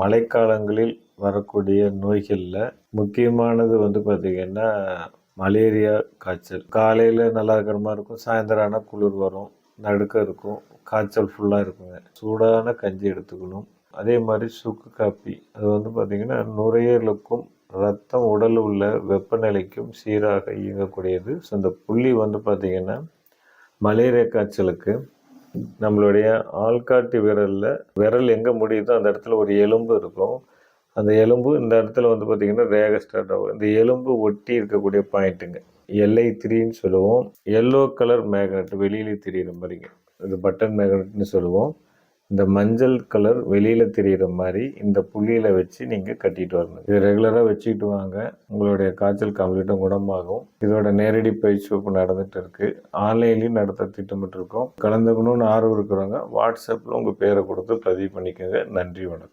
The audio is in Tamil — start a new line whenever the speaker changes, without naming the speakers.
மழைக்காலங்களில் வரக்கூடிய நோய்களில் முக்கியமானது வந்து பார்த்திங்கன்னா மலேரியா காய்ச்சல். காலையில் நல்லா இருக்கிற மாதிரி இருக்கும். சாயந்தரம் ஆனால் குளிர் வரும். நடுக்கம் இருக்கும். காய்ச்சல் ஃபுல்லாக இருக்குங்க. சூடான கஞ்சி எடுத்துக்கணும். அதே மாதிரி சுக்கு காப்பி. அது வந்து பார்த்திங்கன்னா நுரையீரலுக்கும் ரத்தம் உடலில் உள்ள வெப்பநிலைக்கும் சீராக இயங்கக்கூடியது. ஸோ இந்த புள்ளி வந்து பார்த்திங்கன்னா மலேரியா காய்ச்சலுக்கு நம்மளுடைய ஆள்காட்டி விரலில் விரல் எங்கே முடியுதோ அந்த இடத்துல ஒரு எலும்பு இருக்கும். அந்த எலும்பு இந்த இடத்துல வந்து பார்த்திங்கன்னா ரேக ஸ்டார்ட் ஆகும். இந்த எலும்பு ஒட்டி இருக்கக்கூடிய பாயிண்ட்டுங்க எல்ஐ த்ரீன்னு சொல்லுவோம். எல்லோ கலர் மேக்னெட் வெளியிலே தெரியுற மாதிரிங்க. இது பட்டன் மேக்னெட்னு சொல்லுவோம். இந்த மஞ்சள் கலர் வெளியில் தெரிகிற மாதிரி இந்த புள்ளியில் வச்சு நீங்கள் கட்டிட்டு வரணும். இது ரெகுலராக வச்சுக்கிட்டு வாங்க. உங்களுடைய காய்ச்சல் கம்ப்ளீட்டாக குணமாகும். இதோட நேரடி பயிற்சி வகுப்பு நடந்துகிட்டு இருக்குது ஆன்லைன்லேயும் நடத்த திட்டமிட்டு இருக்கோம் கலந்துக்கணும்னு ஆர்வம் இருக்கிறவங்க வாட்ஸ்அப்பில் உங்கள் பேரை கொடுத்து பதிவு பண்ணிக்கோங்க. நன்றி வணக்கம்.